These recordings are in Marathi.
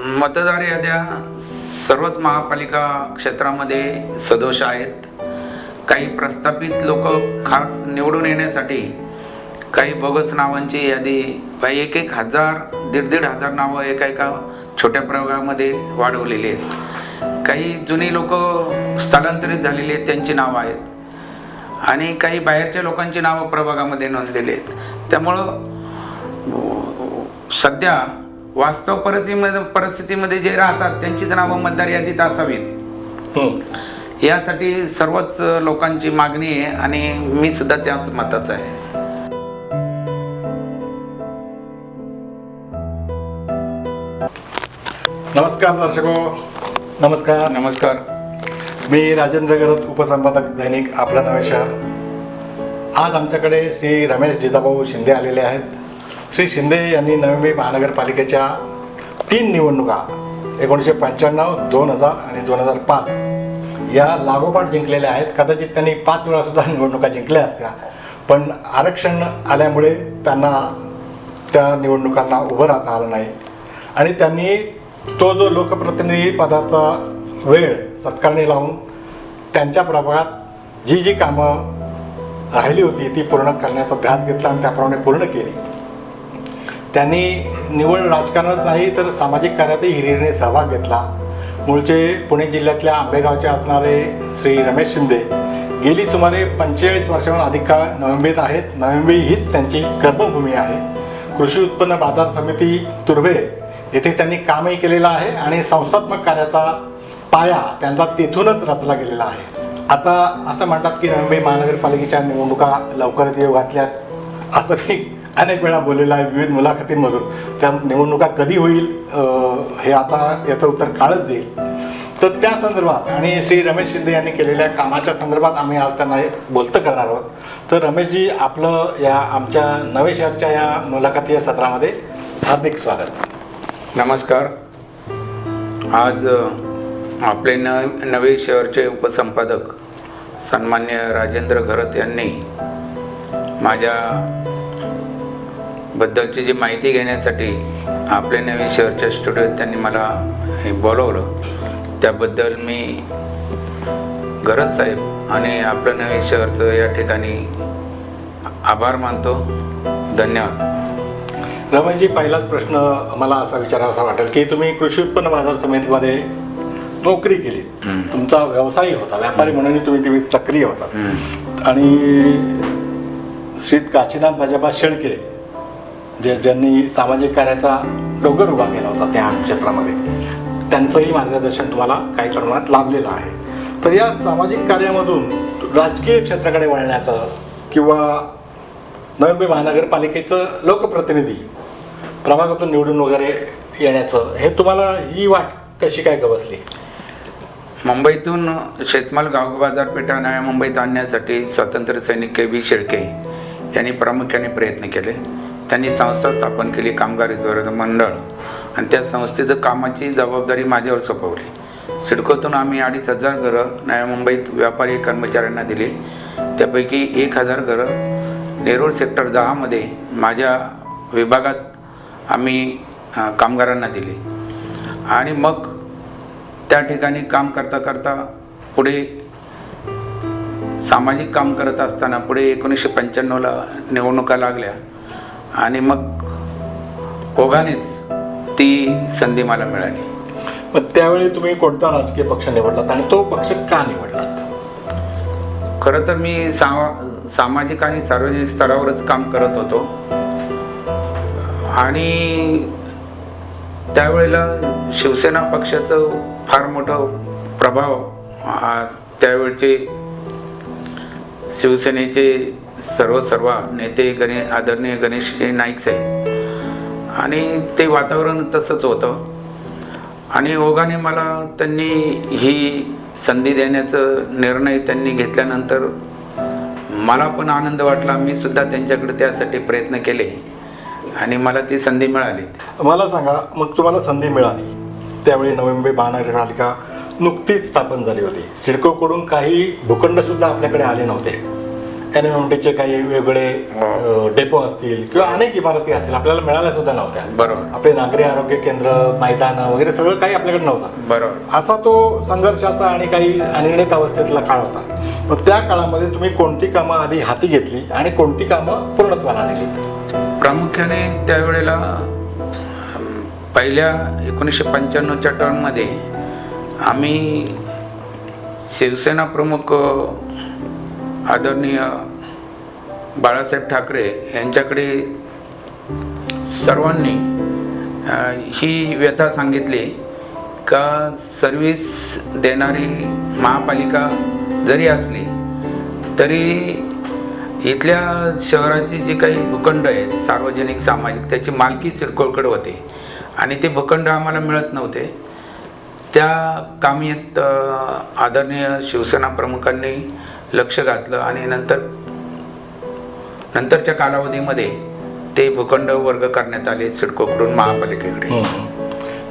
मतदार याद्या सर्वच महापालिका क्षेत्रामध्ये सदोष आहेत. काही प्रस्थापित लोक खास निवडून येण्यासाठी काही बोगस नावांची यादी एक एक हजार दीड दीड हजार नावं एका एका छोट्या प्रभागामध्ये वाढवलेली आहेत. काही जुनी लोक स्थलांतरित झालेली आहेत त्यांची नावं आहेत. आणि काही बाहेरच्या लोकांची नावं प्रभागामध्ये नोंदलेली आहेत. त्यामुळं सध्या वास्तव परिस्थितीमध्ये परिस्थितीमध्ये जे राहतात त्यांचीच नावं मतदार यादीत असावीत. यासाठी सर्वच लोकांची मागणी आहे आणि मी सुद्धा त्याच मताचा आहे. नमस्कार दर्शको. नमस्कार. नमस्कार. मी राजेंद्र गरत उपसंपादक दैनिक आपलं नवे शहर. आज आमच्याकडे श्री रमेश जिजाभाऊ शिंदे आलेले आहेत. श्री शिंदे यांनी नवी मुंबई महानगरपालिकेच्या तीन निवडणुका एकोणीसशे पंच्याण्णव दोन हजार आणि दोन हजार पाच या लागोपाठ जिंकलेल्या आहेत. कदाचित त्यांनी पाच वेळा सुद्धा निवडणुका जिंकल्या असत्या. पण आरक्षण आल्यामुळे त्यांना त्या निवडणुकांना उभं राहता आलं नाही. आणि त्यांनी तो जो लोकप्रतिनिधी पदाचा वेळ सत्कारणी लावून त्यांच्या प्रभागात जी जी कामं राहिली होती ती पूर्ण करण्याचा ध्यास घेतला आणि त्याप्रमाणे पूर्ण केली. त्यांनी निवड राजकारणात नाही तर सामाजिक कार्यातही हिरिरीने सहभाग घेतला. मूळचे पुणे जिल्ह्यातल्या आंबेगावचे असणारे श्री रमेश शिंदे गेली सुमारे पंचेचाळीस वर्षाहून अधिक काळ नवी आहेत. नवंबी हीच त्यांची कर्मभूमी आहे. कृषी उत्पन्न बाजार समिती तुर्भे येथे त्यांनी कामही केलेलं आहे आणि संस्थात्मक कार्याचा पाया त्यांचा तेथूनच रचला गेलेला आहे. आता असं म्हणतात की नवी मुंबई महानगरपालिकेच्या निवडणुका लवकरच येऊ घातल्यात. असं मी अनेक वेळा बोललेला आहे विविध मुलाखतींमधून. त्या निवडणुका कधी होईल हे आता याचं उत्तर काळच देईल. तर त्या संदर्भात आणि श्री रमेश शिंदे यांनी केलेल्या कामाच्या संदर्भात आम्ही आज त्यांना बोलतं करणार आहोत. तर रमेशजी आपलं या आमच्या नवे शहरच्या या मुलाखती या सत्रामध्ये हार्दिक स्वागत. नमस्कार. आज आपले न नवे शहरचे उपसंपादक सन्मान्य राजेंद्र घरत यांनी माझ्या बद्दलची जी माहिती घेण्यासाठी आपले नवे शहरच्या स्टुडिओत त्यांनी मला हे बोलवलं त्याबद्दल मी घरत साहेब आणि आपलं नवे शहरचं या ठिकाणी आभार मानतो. धन्यवाद. रमेशजी पहिलाच प्रश्न मला असा विचारावासा वाटेल की तुम्ही कृषी उत्पन्न बाजार समितीमध्ये नोकरी केली. तुमचा व्यवसाय होता व्यापारी म्हणून तुम्ही तुम्ही सक्रिय होता. आणि श्री काशीनाथ भाजपा शेळके जे ज्यांनी सामाजिक कार्याचा डोंगर उभा केला होता त्या क्षेत्रामध्ये. त्यांचंही मार्गदर्शन तुम्हाला काही प्रमाणात लाभलेलं आहे. तर या सामाजिक कार्यामधून राजकीय क्षेत्राकडे वळण्याचं किंवा नवी मुंबई महानगरपालिकेचं लोकप्रतिनिधी प्रभागातून निवडून वगैरे येण्याचं हे तुम्हाला ही वाट कशी काय गवसली? मुंबईतून शेतमाल गाव बाजारपेठा नव्या मुंबईत आणण्यासाठी स्वातंत्र्य सैनिक के व्ही शेळके यांनी प्रामुख्याने प्रयत्न केले. त्यांनी संस्था स्थापन केली कामगार हितवर्ग मंडळ. आणि त्या संस्थेचं कामाची जबाबदारी माझ्यावर सोपवली. सिडकोतून आम्ही अडीच हजार घरं नव्या मुंबईत व्यापारी कर्मचाऱ्यांना दिली. त्यापैकी एक हजार घरं नेरूळ सेक्टर दहामध्ये माझ्या विभागात आम्ही कामगारांना दिली. आणि मग त्या ठिकाणी काम करता करता पुढे सामाजिक काम करत असताना पुढे एकोणीसशे पंच्याण्णवला निवडणुका लागल्या. आणि मग ओघानेच ती संधी मला मिळाली. मग त्यावेळी तुम्ही कोणता राजकीय पक्ष निवडलात आणि तो पक्ष का निवडलात खरं तर मी सा सामाजिक आणि सार्वजनिक स्तरावरच काम करत होतो. आणि त्यावेळेला शिवसेना पक्षाचं फार मोठं प्रभाव त्यावेळचे शिवसेनेचे सर्व सर्व नेते गणे आदरणीय गणेश नाईक साहेब. आणि ते वातावरण तसंच होतं. आणि ओघाने मला त्यांनी ही संधी देण्याचं निर्णय त्यांनी घेतल्यानंतर मला पण आनंद वाटला. मी सुद्धा त्यांच्याकडे त्यासाठी प्रयत्न केले आणि मला ती संधी मिळाली. मला सांगा मग तुम्हाला संधी मिळाली. त्यावेळी नवी महानगरपालिका नुकतीच स्थापन झाली होती. सिडकोकडून काही भूखंड सुद्धा आपल्याकडे आले नव्हते. एन एम एम टीचे काही वेगळे हो. डेपो असतील किंवा अनेक इमारती असतील आपल्याला मिळाल्या सुद्धा नव्हत्या. बरोबर. आपले नागरी आरोग्य केंद्र मैदान वगैरे सगळं काही आपल्याकडे नव्हतं. बरोबर. असा तो संघर्षाचा आणि काही अनिर्णित अवस्थेतला काळ होता. मग त्या काळामध्ये तुम्ही कोणती कामं आधी हाती घेतली आणि कोणती कामं पूर्णत्वाला नेलीत प्रामुख्याने त्यावेळेला पहिल्या एकोणीसशे पंच्याण्णवच्या टर्ममध्ये आम्ही शिवसेना प्रमुख आदरणीय बाळासाहेब ठाकरे यांच्याकडे सर्वांनी ही व्यथा सांगितली का सर्विस देणारी महापालिका जरी असली तरी इथल्या शहराची जी काही भूखंड आहेत सार्वजनिक सामाजिक त्याची मालकी सिडकोळकडे होती आणि ते भूखंड आम्हाला मिळत नव्हते. त्या कामी आदरणीय शिवसेना प्रमुखांनी लक्ष घातलं आणि नंतर नंतरच्या कालावधीमध्ये ते भूखंड वर्ग करण्यात आले सिडकोकडून महापालिकेकडे.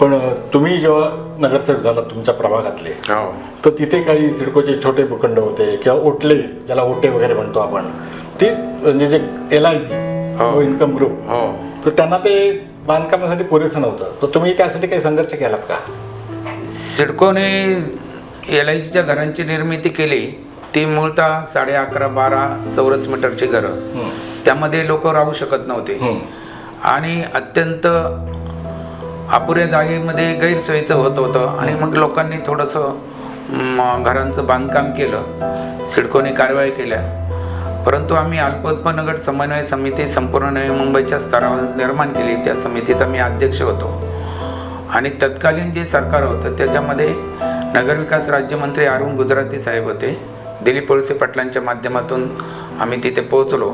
पण तुम्ही जेव्हा नगरसेवक झाला तुमच्या प्रभागातले हो. तर तिथे काही सिडकोचे छोटे भूखंड होते किंवा ओटले ज्याला ओटे वगैरे म्हणतो आपण तेच म्हणजे जे एल आय हो. इन्कम ग्रुप हो. तर त्यांना ते बांधकामासाठी पुरेसं नव्हतं. तर तुम्ही त्यासाठी काही संघर्ष केलात का? सिडकोने एल आय जीच्या घरांची निर्मिती केली ती मूळतः साडे अकरा बारा चौरस मीटरची घरं. त्यामध्ये लोक राहू शकत नव्हते. आणि अत्यंत अपुऱ्या जागेमध्ये गैरसोयीचं होत होतं. आणि मग लोकांनी थोडंसं घरांचं बांधकाम केलं. सिडकोने कारवाई केल्या. परंतु आम्ही अल्पोत्पन्न गट समन्वय समिती संपूर्ण नवी मुंबईच्या स्तरावर निर्माण केली. त्या समितीचा मी अध्यक्ष होतो. आणि तत्कालीन जे सरकार होतं त्याच्यामध्ये नगरविकास राज्यमंत्री अरुण गुजराती साहेब होते. दिलीप वळसे पाटलांच्या माध्यमातून आम्ही तिथे पोहोचलो.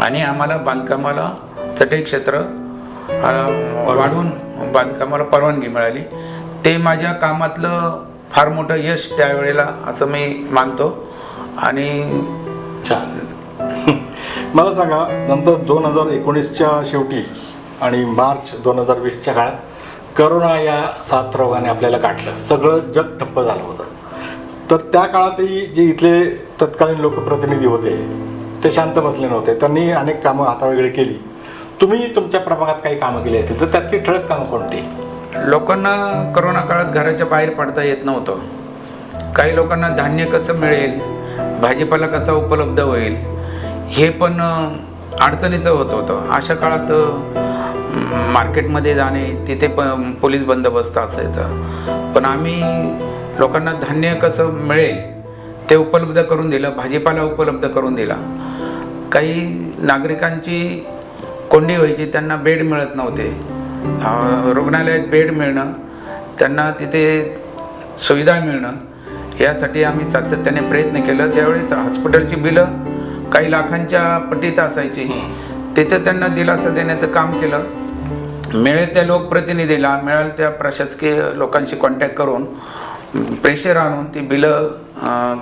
आणि आम्हाला बांधकामाला चटई क्षेत्र वाढवून बांधकामाला परवानगी मिळाली. ते माझ्या कामातलं फार मोठं यश त्यावेळेला असं मी मानतो. आणि छान मला सांगा नंतर दोन हजार एकोणीसच्या शेवटी आणि मार्च दोन हजार वीसच्या काळात करोना या साथ रोगाने आपल्याला गाठलं सगळं जग ठप्प झालं होतं. तर त्या काळातही जे इथले तत्कालीन लोकप्रतिनिधी होते ते शांत बसले नव्हते. त्यांनी अनेक कामं हातावेगळी केली. तुम्ही तुमच्या प्रभागात काही कामं केली असतील तर त्यातली ठळक कामं कोणती? लोकांना करोना काळात घराच्या बाहेर पडता येत नव्हतं. काही लोकांना धान्य कसं मिळेल भाजीपाला कसा उपलब्ध होईल हे पण अडचणीचं होत होतं. अशा काळात मार्केटमध्ये जाणे तिथे पण पोलीस बंदोबस्त असायचा. पण आम्ही लोकांना धान्य कसं मिळेल ते उपलब्ध करून दिलं भाजीपाला उपलब्ध करून दिला. काही नागरिकांची कोंडी व्हायची त्यांना बेड मिळत नव्हते. रुग्णालयात बेड मिळणं त्यांना तिथे सुविधा मिळणं यासाठी आम्ही सातत्याने प्रयत्न केलं. त्यावेळेस हॉस्पिटलची बिलं काही लाखांच्या पटीत असायची. तिथं त्यांना दिलासा देण्याचं काम केलं. मिळेल त्या लोकप्रतिनिधीला मिळेल त्या प्रशासकीय लोकांशी कॉन्टॅक्ट करून प्रेशर आणून ती बिलं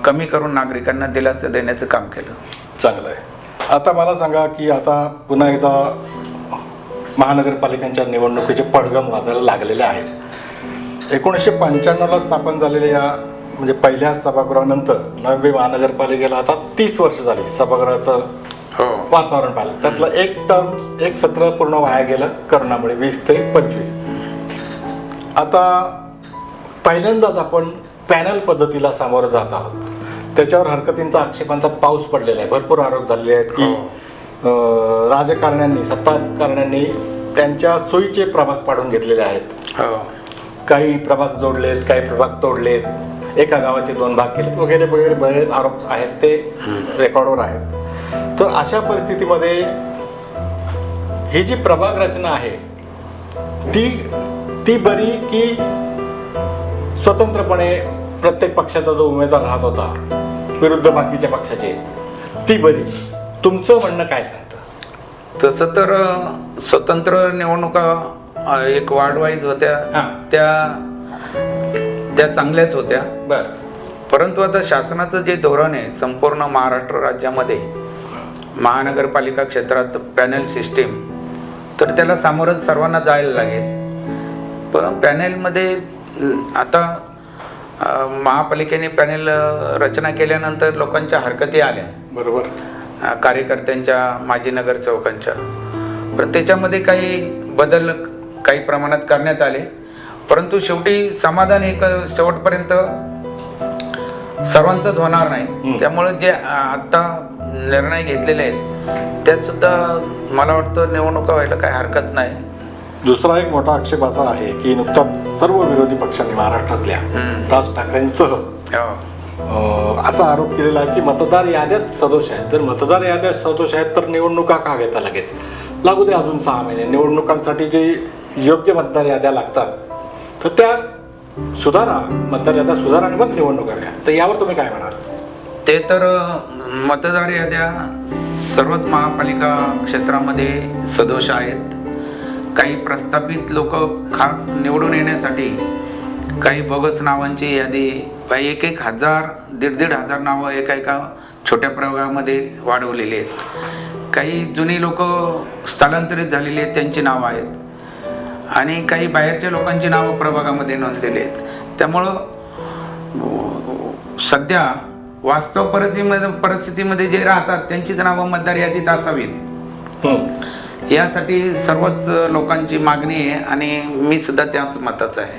कमी करून नागरिकांना दिलासा देण्याचं काम केलं. चांगलं आहे आता मला सांगा की आता पुन्हा एकदा महानगरपालिकांच्या निवडणुकीचे पडगम वाजायला लागलेले आहेत. एकोणीसशे पंच्याण्णवला स्थापन झालेल्या या म्हणजे पहिल्या सभागृहानंतर नवी महानगरपालिकेला आता तीस वर्ष झाली सभागृहाचं हो. वातावरण पाहिलं. त्यातलं एक टर्म एक सत्र पूर्ण वाया गेलं. करोनामुळे वीस ते पंचवीस. आता पहिल्यांदाच आपण पॅनल पद्धतीला सामोरं जात आहोत. त्याच्यावर हरकतींचा आक्षेपांचा पाऊस पडलेला आहे. भरपूर आरोप झालेले आहेत की अं, राजकारण्यांनी सत्ताधाऱ्यांनी त्यांच्या सोयीचे प्रभाग पाडून घेतलेले आहेत. हो. काही प्रभाग जोडलेत काही प्रभाग तोडलेत. एका गावाचे दोन भाग केलेत. वगैरे वगैरे बरेच आरोप आहेत. ते रेकॉर्डवर आहेत. तर अशा परिस्थितीमध्ये ही जी प्रभाग रचना आहे ती ती बरी की स्वतंत्रपणे प्रत्येक पक्षाचा जो उमेदवार राहत होता विरुद्ध बाकीच्या पक्षाचे ती बरी. तुमचं म्हणणं काय सांगतं? तसं तर स्वतंत्र निवडणुका एक वार्ड वाईज होत्या. त्या त्या चांगल्याच होत्या. बर. परंतु आता शासनाचं जे धोरण आहे संपूर्ण महाराष्ट्र राज्यामध्ये महानगरपालिका क्षेत्रात पॅनल सिस्टीम तर त्याला सामोरं सर्वांना जायला लागेल. पण पॅनेलमध्ये आता महापालिकेने पॅनेल रचना केल्यानंतर लोकांच्या हरकती आल्या. बरोबर. कार्यकर्त्यांच्या माजी नगरसेवकांच्या पण त्याच्यामध्ये काही बदल काही प्रमाणात करण्यात आले. परंतु शेवटी समाधान एक शेवटपर्यंत सर्वांचंच होणार नाही. त्यामुळे जे आत्ता निर्णय घेतलेले आहेत त्यात सुद्धा मला वाटतं निवडणुका व्हायला काही हरकत नाही. दुसरा एक मोठा आक्षेप असा आहे की नुकताच सर्व विरोधी पक्षांनी महाराष्ट्रातल्या राज ठाकरेंसह हो. असा आरोप केलेला आहे की मतदार याद्यात सदोष आहेत. जर मतदार याद्यात सदोष आहेत तर निवडणुका का घेता लगेच? लागू दे अजून सहा महिने. निवडणुकांसाठी जे योग्य मतदार याद्या लागतात तर त्या सुधारा मतदार याद्या सुधारा आणि मग निवडणुका घ्या. तर यावर तुम्ही काय म्हणाल? ते तर मतदार याद्या सर्वच महापालिका क्षेत्रामध्ये सदोष आहेत. काही प्रस्थापित लोक खास निवडून येण्यासाठी काही बोगस नावांची यादी काही एक एक हजार दीड दीड हजार नावं एका एका छोट्या प्रभागामध्ये वाढवलेली आहेत. काही जुनी लोक स्थलांतरित झालेली आहेत त्यांची नावं आहेत. आणि काही बाहेरच्या लोकांची नावं प्रभागामध्ये नोंदलेली आहेत. त्यामुळं सध्या वास्तव परिस्थितीमध्ये परिस्थितीमध्ये जे राहतात त्यांचीच नावं मतदार यादीत असावीत. हो. यासाठी सर्वच लोकांची मागणी आहे आणि मी सुद्धा त्याच मताचा आहे.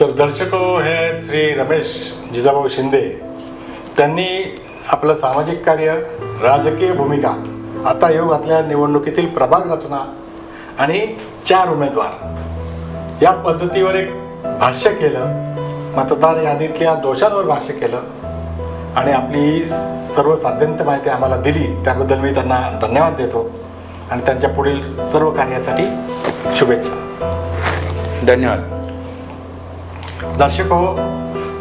तर दर्शक हो, हे श्री रमेश जिजाभाऊ शिंदे त्यांनी आपलं सामाजिक कार्य राजकीय भूमिका आता योगातल्या निवडणुकीतील प्रभाग रचना आणि चार उमेदवार या पद्धतीवर एक भाष्य केलं मतदार यादीतल्या दोषांवर भाष्य केलं आणि आपली सर्व साध्यंत माहिती आम्हाला दिली त्याबद्दल मी त्यांना धन्यवाद देतो. आणि त्यांच्या पुढील सर्व कार्यासाठी शुभेच्छा. धन्यवाद. दर्शक हो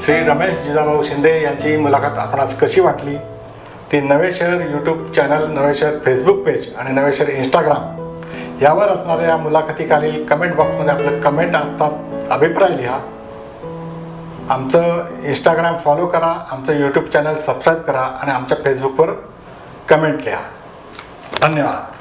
श्री रमेश जिजाभाऊ शिंदे यांची मुलाखत आपणास कशी वाटली? ती नवे शहर यूट्यूब चॅनल नवे शहर फेसबुक पेज आणि नवे शहर इंस्टाग्राम यावर असणाऱ्या या मुलाखतीखालील कमेंट बॉक्समध्ये आपलं कमेंट अर्थात अभिप्राय लिहा. आमचं इंस्टाग्राम फॉलो करा आमचं यूट्यूब चॅनल सबस्क्राईब करा आणि आमच्या फेसबुकवर कमेंट लिहा. धन्यवाद.